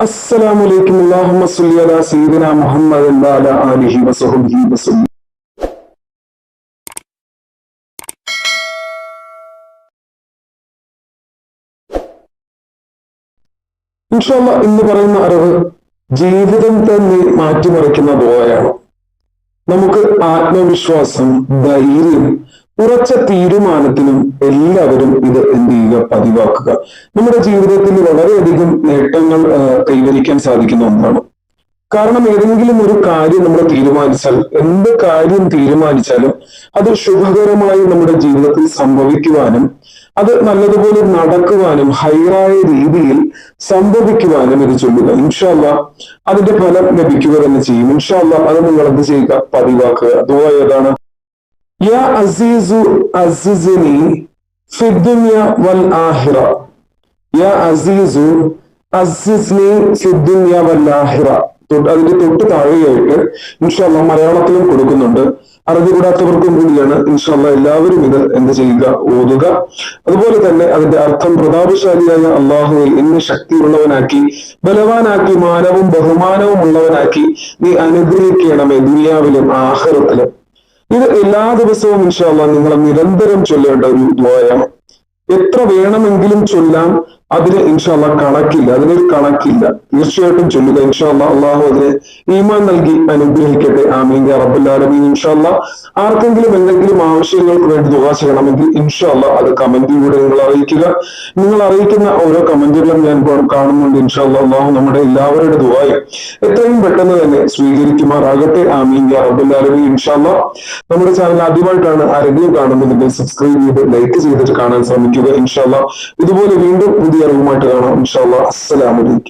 السلام عليكم اللهم صل على سيدنا محمد وعلى آله وصحبه وسلم ഇൻഷാല്ല ഇന്ന് പറയുന്ന അറിവ് ജീവിതം തന്നെ മാറ്റിമറിക്കുന്ന ദുആയാണ് നമുക്ക് ആത്മവിശ്വാസം ധൈര്യം ഉറച്ച തീരുമാനത്തിനും എല്ലാവരും ഇത് എന്ത് ചെയ്യുക പതിവാക്കുക. നമ്മുടെ ജീവിതത്തിൽ വളരെയധികം നേട്ടങ്ങൾ കൈവരിക്കാൻ സാധിക്കുന്ന ഒന്നാണ്. കാരണം ഏതെങ്കിലും ഒരു കാര്യം നമ്മൾ തീരുമാനിച്ചാൽ എന്ത് കാര്യം തീരുമാനിച്ചാലും അത് ശുഭകരമായി നമ്മുടെ ജീവിതത്തിൽ സംഭവിക്കുവാനും അത് നല്ലതുപോലെ നടക്കുവാനും ഹൈറായ രീതിയിൽ സംഭവിക്കുവാനും ഇത് ചൊല്ലുക ഇൻഷാല്ല അതിന്റെ ഫലം ലഭിക്കുക തന്നെ ചെയ്യും. ഇൻഷാല്ല അത് നിങ്ങൾ എന്ത് ചെയ്യുക? പതിവാക്കുക. അതുപോലെ ഏതാണ്? യാ അസീസു ഫിദ്ദുനിയ വൽ ആഹിറ യാ അസീസു അസിസ്നി ഫിദ്ദുനിയ വൽ ആഹിറ അതിന്റെ തൊട്ട് താഴെയായിട്ട് ഇൻഷാല്ല മലയാളത്തിലും കൊടുക്കുന്നുണ്ട്. അറിഞ്ഞുകൂടാത്തവർക്കും കൂടിയാണ് ഇൻഷാല്ല എല്ലാവരും ഇത് എന്ത് ചെയ്യുക ഓതുക. അതുപോലെ തന്നെ അതിന്റെ അർത്ഥം പ്രതാപശാലിയായ അള്ളാഹുവെ എന്നെ ശക്തിയുള്ളവനാക്കി ബലവാനാക്കി മാനവും ബഹുമാനവും ഉള്ളവനാക്കി നീ അനുഗ്രഹിക്കണമേ ദുനിയാവിലും ആഹ്റത്തിലും. ഇത് എല്ലാ ദിവസവും ഇൻഷാല്ല നിങ്ങൾ നിരന്തരം ചൊല്ലേണ്ട ഒരു ദ്വായാണ് എത്ര വേണമെങ്കിലും ചൊല്ലാം അതിന് ഇൻഷാല്ല കണക്കില്ല അതിനൊരു കണക്കില്ല. തീർച്ചയായിട്ടും ചൊല്ലുക ഇൻഷാല്ല അള്ളാഹു അതിന് ഈമാൻ നൽകി അനുഗ്രഹിക്കട്ടെ. ആമീൻ ആലമീൻ. ഇൻഷാല്ല ആർക്കെങ്കിലും എന്തെങ്കിലും ആവശ്യങ്ങൾക്ക് വേണ്ടി ദുആ ചെയ്യണമെങ്കിൽ ഇൻഷാല്ല അത് കമന്റിലൂടെ നിങ്ങൾ അറിയിക്കുക. നിങ്ങൾ അറിയിക്കുന്ന ഓരോ കമന്റുകളും ഞാൻ കാണുന്നുണ്ട് ഇൻഷാല്ല അള്ളാഹു നമ്മുടെ എല്ലാവരുടെ ദുആയും എത്രയും പെട്ടെന്ന് തന്നെ സ്വീകരിക്കുമാറാകട്ടെ. ആമീൻ ആലമീൻ. ഇൻഷാല്ല നമ്മുടെ ചാനൽ ആദ്യമായിട്ടാണ് ആരെങ്കിലും കാണുന്നുണ്ടെങ്കിൽ സബ്സ്ക്രൈബ് ചെയ്ത് ലൈക്ക് ചെയ്തിട്ട് കാണാൻ ശ്രമിക്കുക ഇൻഷാല്ല ഇതുപോലെ വീണ്ടും പുതിയ അറിവുമായിട്ട് കാണാം. ഇൻഷാല്ലാ അസ്സലാമലൈക്കും